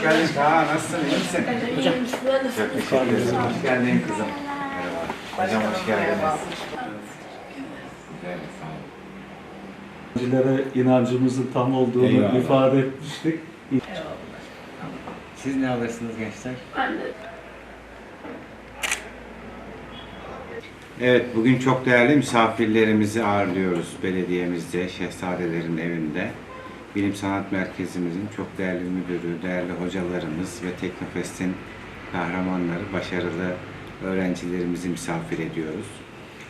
geldin Kaan, nasılsın, iyi misin? Hocam. Çok teşekkür ederim. Hoş geldin kızım. Merhaba. Hocam hoş geldiniz. Öğrencilere inancımızın tam olduğunu Eyvallah. ifade etmiştik. Siz ne alırsınız gençler? Evet, bugün çok değerli misafirlerimizi ağırlıyoruz belediyemizde, Şehzadelerin evinde. Bilim Sanat Merkezimizin çok değerli müdürü, değerli hocalarımız ve Teknofest'in kahramanları, başarılı öğrencilerimizi misafir ediyoruz.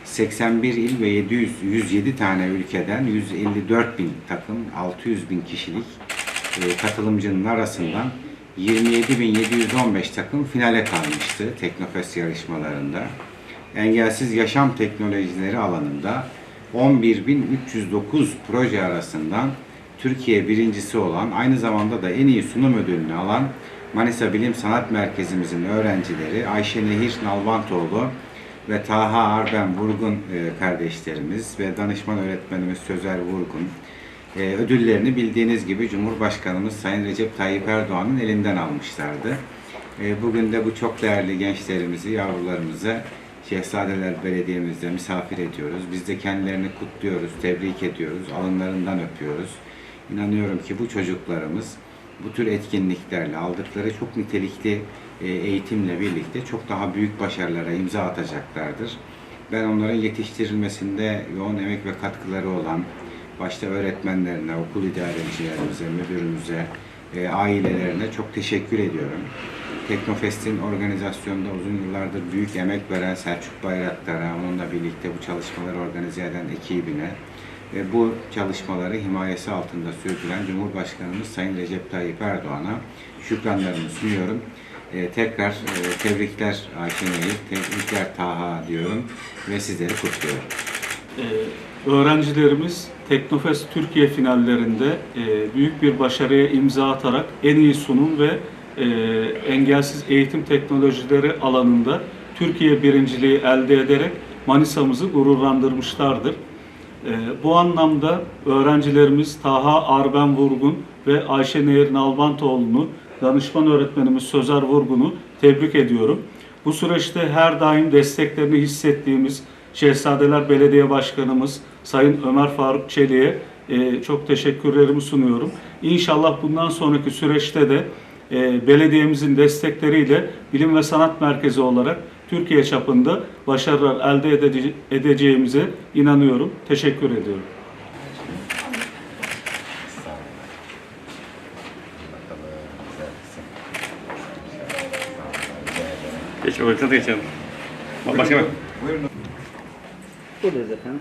81 il ve 700, 107 tane ülkeden 154 bin takım, 600 bin kişilik e, katılımcının arasından 27.715 takım finale kalmıştı Teknofest yarışmalarında. Engelsiz yaşam teknolojileri alanında 11.309 proje arasından Türkiye birincisi olan, aynı zamanda da en iyi sunum ödülünü alan Manisa Bilim Sanat Merkezimizin öğrencileri Ayşe Nehir Nalbantoğlu ve Taha Arben Vurgun e, kardeşlerimiz ve danışman öğretmenimiz Sözer Vurgun e, ödüllerini bildiğiniz gibi Cumhurbaşkanımız Sayın Recep Tayyip Erdoğan'ın elinden almışlardı. E, Bugün de bu çok değerli gençlerimizi, yavrularımızı Şehzadeler Belediye'mizde misafir ediyoruz. Biz de kendilerini kutluyoruz, tebrik ediyoruz, alınlarından öpüyoruz. İnanıyorum ki bu çocuklarımız bu tür etkinliklerle aldıkları çok nitelikli e, eğitimle birlikte çok daha büyük başarılara imza atacaklardır. Ben onların yetiştirilmesinde yoğun emek ve katkıları olan başta öğretmenlerine, okul idarecilerimize, müdürümüze, e, ailelerine çok teşekkür ediyorum. Teknofest'in organizasyonunda uzun yıllardır büyük emek veren Selçuk Bayraktar'a, onunla birlikte bu çalışmaları organize eden ekibine ve bu çalışmaları himayesi altında sürdüren Cumhurbaşkanımız Sayın Recep Tayyip Erdoğan'a şükranlarımı sunuyorum. E, tekrar e, tebrikler Ayşe Nehir, tebrikler Taha diyorum ve sizleri kutluyorum. Ee, öğrencilerimiz Teknofest Türkiye finallerinde e, büyük bir başarıya imza atarak en iyi sunum ve e, engelsiz eğitim teknolojileri alanında Türkiye birinciliği elde ederek Manisa'mızı gururlandırmışlardır. E, bu anlamda öğrencilerimiz Taha Arben Vurgun ve Ayşe Nehir Nalbantoğlu'nu, danışman öğretmenimiz Sözer Vurgun'u tebrik ediyorum. Bu süreçte her daim desteklerini hissettiğimiz Şehzadeler Belediye Başkanımız Sayın Ömer Faruk Çelik'e e, çok teşekkürlerimi sunuyorum. İnşallah bundan sonraki süreçte de e, belediyemizin destekleriyle Bilim ve Sanat Merkezi olarak Türkiye çapında başarılar elde edece- edeceğimize inanıyorum. Teşekkür ediyorum. Geç, ortada geçelim. Başka bak. Buyurun. Buradayız efendim.